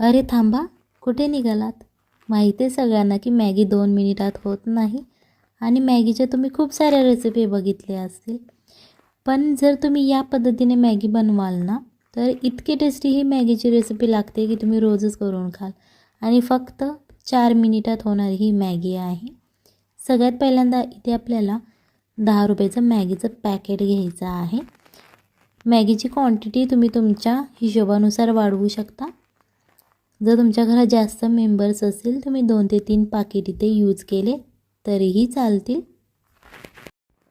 अरे थांबा कुठे निघालात? माहिती आहे सगळ्यांना की मॅगी दोन मिनिटात होत नाही. आणि मॅगीच्या तुम्ही खूप साऱ्या रेसिपी बघितल्या असतील. पण जर तुम्ही या पद्धतीने मॅगी बनवाल ना तर इतकी टेस्टी ही मॅगीची रेसिपी लागते की तुम्ही रोजच करून खाल. आणि फक्त चार मिनिटात होणारी ही मॅगी आहे. सगळ्यात पहिल्यांदा इथे आपल्याला दहा रुपयाचं मॅगीचं पॅकेट घ्यायचं आहे. मॅगीची क्वांटिटी तुम्ही तुमच्या हिशोबानुसार वाढवू शकता. जर तुमच्या घरात जास्त मेंबर्स असतील तुम्ही दोन ते तीन पाकिट इथे यूज केले तरीही चालतील.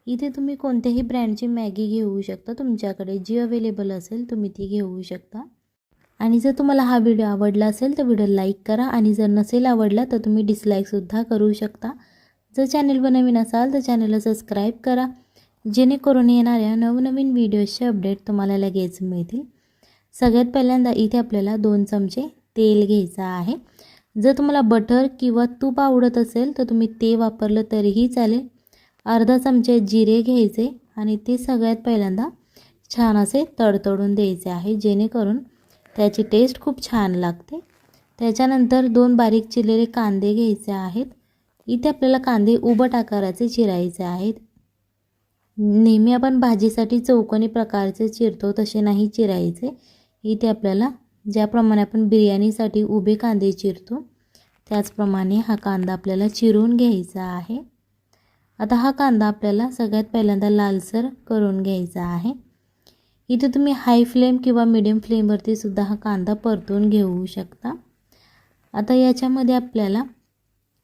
इथे तुम्ही कोणत्याही ब्रँडची मॅगी घेऊ शकता. तुमच्याकडे जी अवेलेबल असेल तुम्ही ती घेऊ शकता. आणि जर तुम्हाला हा व्हिडिओ आवडला असेल तर व्हिडिओ लाईक करा. आणि जर नसेल आवडला तर तुम्ही डिसलाईकसुद्धा करू शकता. जर चॅनलवर नवीन असाल तर चॅनलला सबस्क्राईब करा. जेणेकरून येणाऱ्या नवनवीन व्हिडिओजचे अपडेट तुम्हाला लगेच मिळतील. सगळ्यात पहिल्यांदा इथे आपल्याला दोन चमचे तेल घ्यायचं आहे. जर तुम्हाला बटर किंवा तूप आवडत असेल तर तुम्ही ते वापरलं तरीही चालेल. अर्धा चमचे जिरे घ्यायचे आणि ते सगळ्यात पहिल्यांदा छान असे तडतडून द्यायचे आहे जेणेकरून त्याची टेस्ट खूप छान लागते. त्याच्यानंतर दोन बारीक चिरलेले कांदे घ्यायचे आहेत. इथे आपल्याला कांदे उबट आकाराचे चिरायचे आहेत. नेहमी आपण भाजीसाठी चौकोनी प्रकारचे चिरतो तसे नाही चिरायचे. इथे आपल्याला ज्याप्रमाणे आपण बिर्याणीसाठी उभे कांदे चिरतो त्याचप्रमाणे हा कांदा आपल्याला चिरून घ्यायचा आहे. आता हा कांदा आपल्याला सगळ्यात पहिल्यांदा लालसर करून घ्यायचा आहे. इथे तुम्ही हाय फ्लेम किंवा मिडियम फ्लेमवरती सुद्धा हा कांदा परतून घेऊ शकता. आता याच्यामध्ये आपल्याला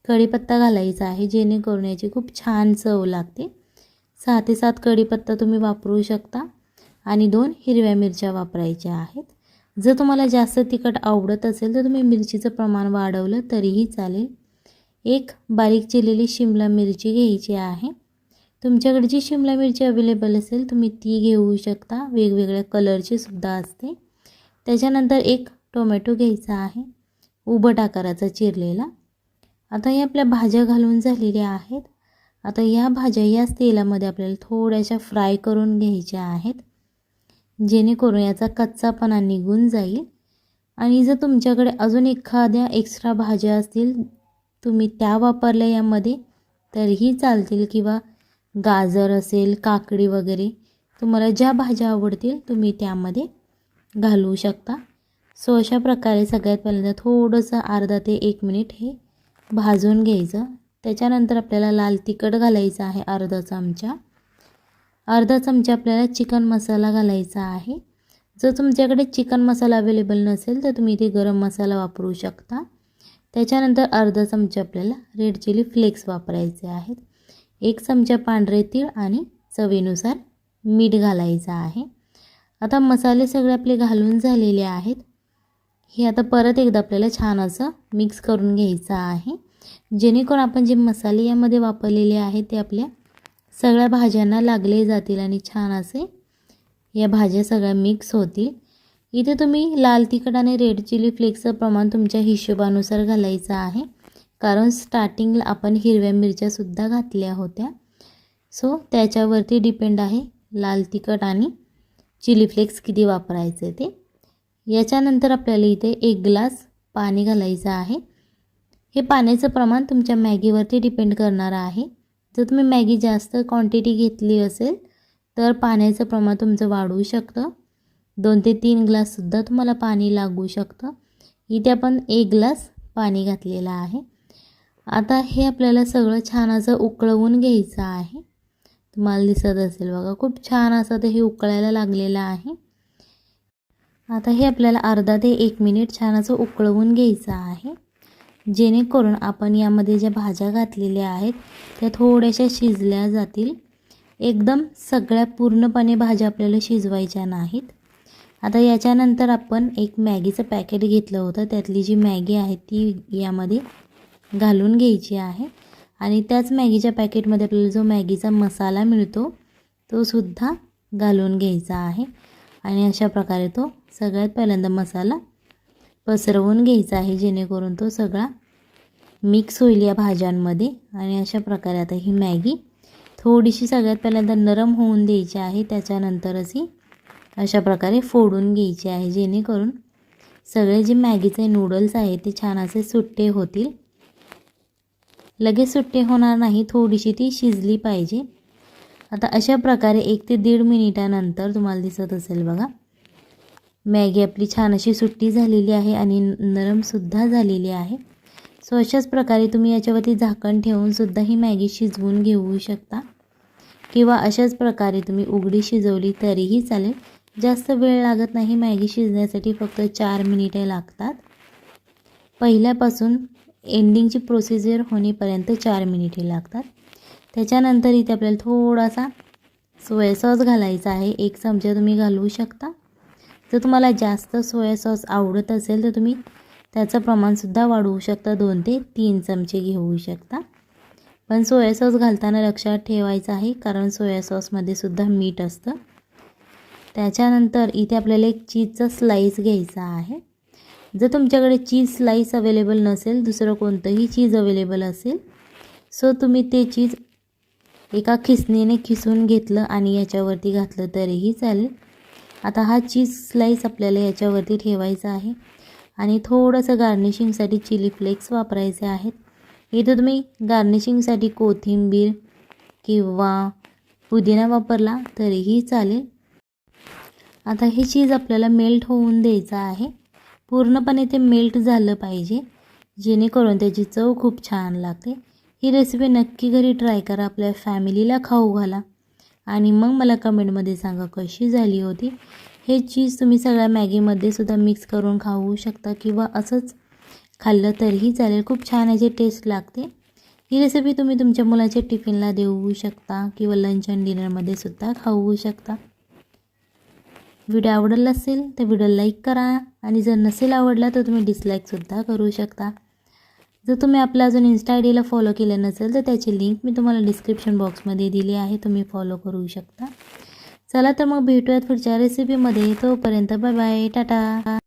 कढीपत्ता घालायचा आहे जेणेकरून याची खूप छान चव लागते. सहा ते सात कढीपत्ता तुम्ही वापरू शकता आणि दोन हिरव्या मिरच्या वापरायच्या आहेत. जर तुम्हाला जास्त तिखट आवडत असेल तर तुम्ही मिरचीचं प्रमाण वाढवलं तरीही चालेल. एक बारीक चिरलेली शिमला मिरची घ्यायची आहे. तुमच्याकडे जी शिमला मिरची अवेलेबल असेल तुम्ही ती घेऊ शकता. वेगवेगळ्या कलरची सुद्धा असते. त्याच्यानंतर एक टोमॅटो घ्यायचा आहे उबट आकाराचा चिरलेला. आता या आपल्या भाज्या घालून झालेल्या आहेत. आता या भाज्या याच तेलामध्ये आपल्याला थोड्याशा फ्राय करून घ्यायच्या आहेत. जेणेकरून याचा कच्चापणा निघून जाईल. आणि जर तुमच्याकडे अजून एखाद्या एक्स्ट्रा भाज्या असतील तुम्ही त्या वापरल्या यामध्ये तरीही चालतील किंवा गाजर असेल काकडी वगैरे तुम्हाला ज्या भाज्या आवडतील तुम्ही त्यामध्ये घालू शकता. सो अशा प्रकारे सगळ्यात पहिल्यांदा थोडंसं अर्धा ते एक मिनिट हे भाजून घ्यायचं. त्याच्यानंतर आपल्याला लाल तिखट घालायचं आहे अर्धा चमचा. अर्धा चमचा आपल्याला चिकन मसाला घालायचा आहे. जर तुमच्याकडे चिकन मसाला अवेलेबल नसेल तर तुम्ही इथे गरम मसाला वापरू शकता. त्याच्यानंतर अर्धा चमचा आपल्याला रेड चिली फ्लेक्स वापरायचे आहेत. एक चमचा पांढरे तीळ आणि चवीनुसार मीठ घालायचं आहे. आता मसाले सगळे आपले घालून झालेले आहेत. हे आता परत एकदा आपल्याला छान असं मिक्स करून घ्यायचं आहे. जेणेकरून आपण जे मसाले यामध्ये वापरलेले आहेत ते आपल्या सगळ्या भाज्यांना लागले जातील आणि छान असे या भाज्या सगळ्या मिक्स होतील. इथे तुम्ही लाल तिखट आणि रेड चिली फ्लेक्सचं प्रमाण तुमच्या हिशोबानुसार घालायचं आहे. कारण स्टार्टिंगला आपण हिरव्या मिरच्यासुद्धा घातल्या होत्या. सो त्याच्यावरती डिपेंड आहे लाल तिखट आणि चिली फ्लेक्स किती वापरायचे ते. याच्यानंतर आपल्याला इथे एक ग्लास पाणी घालायचं आहे. हे पाण्याचं प्रमाण तुमच्या मॅगीवरती डिपेंड करणार आहे. जर तुम्ही मॅगी जास्त क्वांटिटी घेतली असेल तर पाण्याचं प्रमाण तुमचं वाढवू शकतं. दोन ते तीन ग्लाससुद्धा तुम्हाला पाणी लागू शकतं. इथे आपण एक ग्लास पाणी घातलेलं आहे. आता हे आपल्याला सगळं छान असं उकळवून घ्यायचं आहे. तुम्हाला दिसत असेल बघा खूप छान असं ते हे उकळायला लागलेलं आहे. आता हे आपल्याला अर्धा ते एक मिनिट छान असं उकळवून घ्यायचं आहे. जेणेकरून आपण यामध्ये ज्या भाज्या घातलेल्या आहेत त्या थोड्याशा शिजल्या जातील. एकदम सगळ्या पूर्णपणे भाज्या आपल्याला शिजवायच्या नाहीत. आता याच्यानंतर आपण एक मॅगीचं पॅकेट घेतलं होतं. त्यातली जी मॅगी आहे ती यामध्ये घालून घ्यायची आहे. आणि त्याच मॅगीच्या पॅकेटमध्ये आपल्याला जो मॅगीचा मसाला मिळतो तो सुद्धा घालून घ्यायचा आहे. आणि अशा प्रकारे तो सगळ्यात पहिल्यांदा मसाला पसरवून घ्यायचा आहे जेणेकरून तो सगळा मिक्स होईल या भाज्यांमध्ये. आणि अशा प्रकारे आता ही मॅगी थोडीशी सगळ्यात पहिल्यांदा नरम होऊन द्यायची आहे त्याच्यानंतरच ही अशा प्रकारे फोडून घ्यायची आहे जेणेकरून सगळे जे मॅगीचे नूडल्स आहेत ते छान असे सुट्टे होतील. लगेच सुट्टे होणार नाही थोडीशी ती शिजली पाहिजे. आता अशा प्रकारे एक ते दीड मिनिटानंतर तुम्हाला दिसत असेल बघा मॅगी आपली छान अशी सुट्टी झालेली आहे आणि नरमसुद्धा झालेली आहे. सो अशाच प्रकारे तुम्ही याच्यावरती झाकण ठेवूनसुद्धा ही मॅगी शिजवून घेऊ शकता. किंवा अशाच प्रकारे तुम्ही उघडी शिजवली तरीही चालेल. जास्त वेळ लागत नाही मॅगी शिजण्यासाठी फक्त चार मिनिटे लागतात. पहिल्यापासून एंडिंगची प्रोसिजर होण्यापर्यंत चार मिनिटे लागतात. त्याच्यानंतर इथे आपल्याला थोडासा सोया सॉस घालायचा आहे. एक चमचा तुम्ही घालवू शकता. जर तुम्हाला जास्त सोया सॉस आवडत असेल तर तुम्ही त्याचं प्रमाणसुद्धा वाढवू शकता. दोन ते तीन चमचे घेऊ शकता. पण सोया सॉस घालताना लक्षात ठेवायचं आहे कारण सोया सॉसमध्ये सुद्धा मीठ असतं. त्याच्यानंतर इथे आपल्याला एक चीजचा स्लाईस घ्यायचा आहे. जर तुमच्याकडे चीज स्लाईस अवेलेबल नसेल दुसरं कोणतंही चीज अवेलेबल असेल सो तुम्ही ते चीज एका खिसणीने खिसून घेतलं आणि याच्यावरती घातलं तरीही चालेल. आता हा चीज स्लाईस आपल्याला याच्यावरती ठेवायचा आहे. आणि थोडंसं गार्निशिंगसाठी चिली फ्लेक्स वापरायचे आहेत. इथं तुम्ही गार्निशिंगसाठी कोथिंबीर किंवा पुदिना वापरला तरीही चालेल. आता हे चीज आपल्याला मेल्ट होऊन द्यायचं आहे. पूर्णपणे ते मेल्ट झालं पाहिजे जेणेकरून त्याची चव खूप छान लागते. ही रेसिपी नक्की घरी ट्राय करा आपल्या फॅमिलीला खाऊ घाला. आणि मग मला कमेंटमध्ये सांगा कशी झाली होती. हे चीज तुम्ही सगळ्या मॅगीमध्ये सुद्धा मिक्स करून खाऊ शकता किंवा असंच खाल्लं तरीही चालेल. खूप छान याची टेस्ट लागते. ही रेसिपी तुम्ही तुमच्या मुलाच्या टिफिनला देऊ शकता किंवा लंच अँड डिनरमध्ये सुद्धा खाऊ शकता. व्हिडिओ आवडला असेल तर व्हिडिओ लाईक करा आणि जर नसेल आवडला तर तुम्ही डिसलाईकसुद्धा करू शकता. जर तुम्ही आपला अजून इन्स्टा आय डीला फॉलो केलं नसेल तर त्याची लिंक मी तुम्हाला डिस्क्रिप्शन बॉक्समध्ये दिली आहे. तुम्ही फॉलो करू शकता. चला तर मग भेटूयात पुढच्या रेसिपीमध्ये तोपर्यंत बाय बाय टाटा.